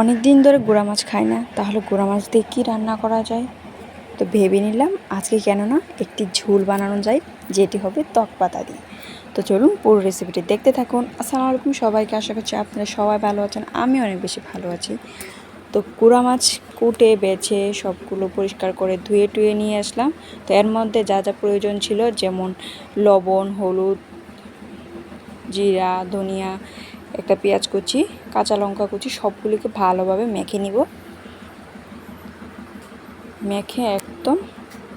অনেক দিন ধরে গুঁড়া মাছ খাই না, তাহলে গুঁড়া মাছ দিয়ে কী রান্না করা যায়? তো ভেবে নিলাম আজকে কেন না একটি ঝোল বানানো যায়, যেটি হবে তক পাতা দিয়ে। তো চলুন পুরো রেসিপিটি দেখতে থাকুন। আসসালামু আলাইকুম সবাইকে, আশা করছি আপনারা সবাই ভালো আছেন, আমি অনেক বেশি ভালো আছি। তো কুড়া মাছ কুটে, বেছে, সবগুলো পরিষ্কার করে ধুয়ে টুয়ে নিয়ে আসলাম। তো এর মধ্যে যা যা প্রয়োজন ছিল, যেমন লবণ, হলুদ, জিরা, ধনিয়া একটা পেঁয়াজ কুচি, কাঁচা লঙ্কা কুচি, সবগুলিকে ভালোভাবে মেখে নিব। মেখে একদম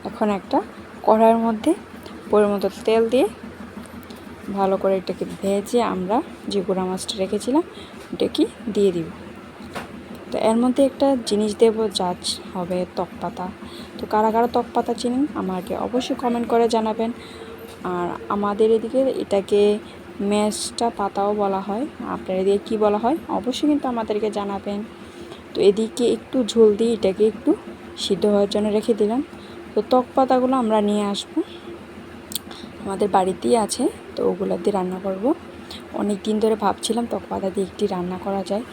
এখন একটা কড়াইয়ের মধ্যে পরিমতো তেল দিয়ে ভালো করে এটাকে ভেজে আমরা যে গুঁড়া মাছটা রেখেছিলাম এটাকে দিয়ে দিব। তো এর মধ্যে একটা জিনিস দেব যা হবে তকপাতা তো কারা কারা তকপাতা চিনেন, আমাকে অবশ্যই কমেন্ট করে জানাবেন। আর আমাদের এদিকে এটাকে ম্যাশটা পাতাও বলা হয়। আপনার এদিকে কী বলা হয়? অবশ্যই কিন্তু আমাদেরকে জানাবেন। তো এদিকে একটু ঝোল দিয়ে এটাকে একটু সিদ্ধ হওয়ার জন্য রেখে দিলাম। তো তক পাতাগুলো আমরা নিয়ে আসব। আমাদের বাড়িতেই আছে, তো ওগুলো দিয়ে রান্না করব। অনেক দিন ধরে ভাবছিলাম তক পাতা দিয়ে একটি রান্না করা যায়।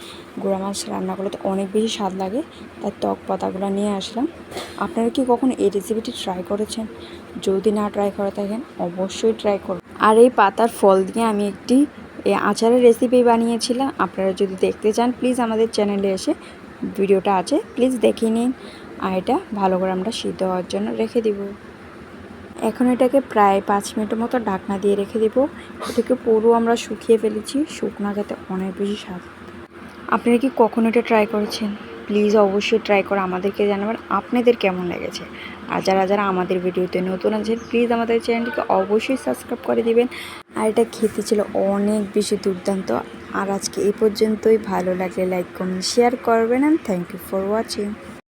গুঁড়া মাছ রান্না করলে তো অনেক বেশি স্বাদ লাগে। তাই তক পাতাগুলো নিয়ে আসলাম। আপনারা কি কখনো এই রেসিপিটি ট্রাই করেছেন? যদি না ট্রাই করে থাকেন, অবশ্যই ট্রাই করুন আর এই পাতার ফল দিয়ে আমি একটি আচারের রেসিপি বানিয়েছিলাম। আপনারা যদি দেখতে চান প্লিজ আমাদের চ্যানেলে এসে ভিডিওটা আছে প্লিজ দেখে নিন। আর এটা ভালো করে আমরা সিদ্ধ হওয়ার জন্য রেখে দিব। এখন এটাকে প্রায় পাঁচ মিনিটের মতো ঢাকনা দিয়ে রেখে দিব। এটাকে পুরো আমরা শুকিয়ে ফেলেছি। শুকনা খেতে অনেক বেশি স্বাদ। আপনারা কি কখনো এটা ট্রাই করেছেন? প্লিজ অবশ্যই ট্রাই করে, আমাদেরকে জানাবেন আপনাদের কেমন লেগেছে। আর যারা যারা আমাদের ভিডিওতে নতুন আছেন প্লিজ আমাদের চ্যানেলটিকে অবশ্যই সাবস্ক্রাইব করে দিবেন। আর এটা খেতে ছিল অনেক বেশি দুর্দান্ত। আর আজকে এই পর্যন্তই। ভালো লাগলে লাইক কমেন্ট শেয়ার করবেন। And thank you for watching